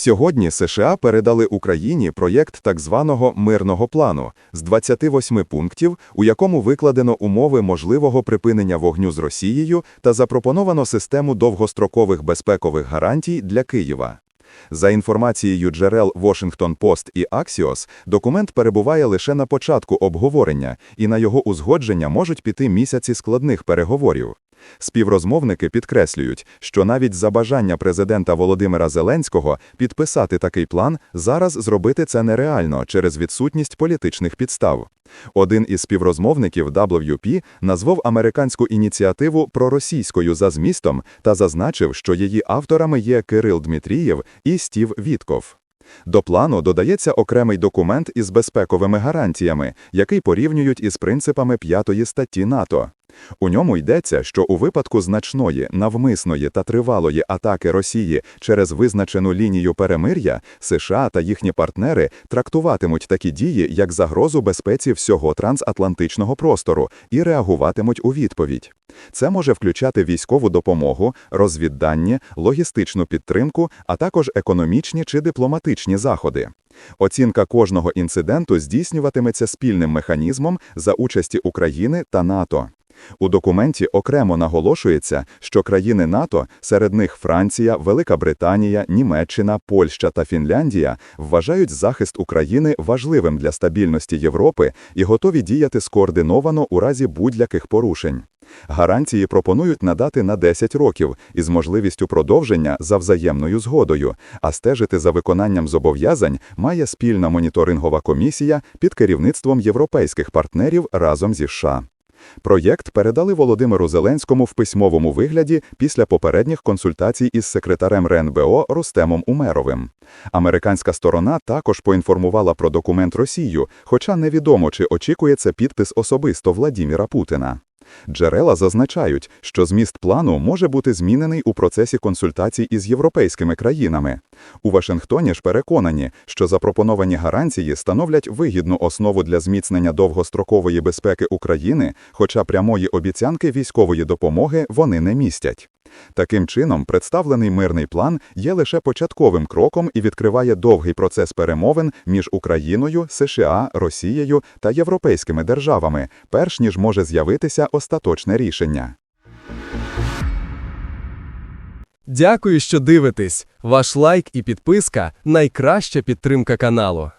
Сьогодні США передали Україні проєкт так званого мирного плану з 28 пунктів, у якому викладено умови можливого припинення вогню з Росією та запропоновано систему довгострокових безпекових гарантій для Києва. За інформацією джерел Washington Post і Axios, документ перебуває лише на початку обговорення, і на його узгодження можуть піти місяці складних переговорів. Співрозмовники підкреслюють, що навіть за бажання президента Володимира Зеленського підписати такий план зараз зробити це нереально через відсутність політичних підстав. Один із співрозмовників WP назвав американську ініціативу проросійською за змістом та зазначив, що її авторами є Кирил Дмитрієв і Стів Вітков. До плану додається окремий документ із безпековими гарантіями, який порівнюють із принципами п'ятої статті НАТО. У ньому йдеться, що у випадку значної, навмисної та тривалої атаки Росії через визначену лінію перемир'я, США та їхні партнери трактуватимуть такі дії як загрозу безпеці всього трансатлантичного простору і реагуватимуть у відповідь. Це може включати військову допомогу, розвіддання, логістичну підтримку, а також економічні чи дипломатичні заходи. Оцінка кожного інциденту здійснюватиметься спільним механізмом за участі України та НАТО. У документі окремо наголошується, що країни НАТО, серед них Франція, Велика Британія, Німеччина, Польща та Фінляндія, вважають захист України важливим для стабільності Європи і готові діяти скоординовано у разі будь-яких порушень. Гарантії пропонують надати на 10 років із можливістю продовження за взаємною згодою, а стежити за виконанням зобов'язань має спільна моніторингова комісія під керівництвом європейських партнерів разом зі США. Проєкт передали Володимиру Зеленському в письмовому вигляді після попередніх консультацій із секретарем РНБО Рустемом Умеровим. Американська сторона також поінформувала про документ Росію, хоча невідомо, чи очікується підпис особисто Владіміра Путіна. Джерела зазначають, що зміст плану може бути змінений у процесі консультацій із європейськими країнами. У Вашингтоні ж переконані, що запропоновані гарантії становлять вигідну основу для зміцнення довгострокової безпеки України, хоча прямої обіцянки військової допомоги вони не містять. Таким чином, представлений мирний план є лише початковим кроком і відкриває довгий процес перемовин між Україною, США, Росією та європейськими державами, перш ніж може з'явитися остаточне рішення. Дякую, що дивитесь. Ваш лайк і підписка найкраща підтримка каналу.